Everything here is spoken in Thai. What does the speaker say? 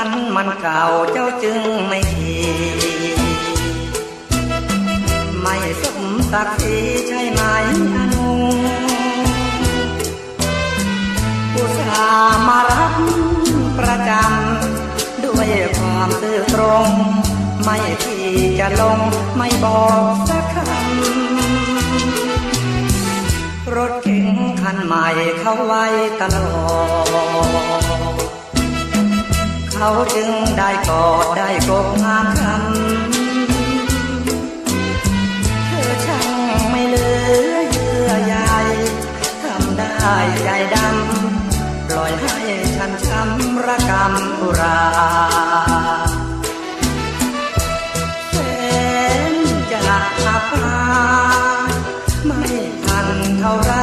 ันมันเก่าเจ้าจึงไม่ขี่ไม่สมศักดิ์ศรีใช่ไหมอนุอุตส่าห์มารับประจำด้วยความซื่อตรง ไม่ที่จะลงไม่บอกสักคำรถเก๋งคันใหม่เข้าไว้ตลอด เขาจึงได้กอดได้กบงาคำเธอช่างไม่เลือเยื่อใยทำได้ใจดำปล่อยให้ฉันช้ำระกำกุราเส้นจะอาภาไม่ทันเท่าไร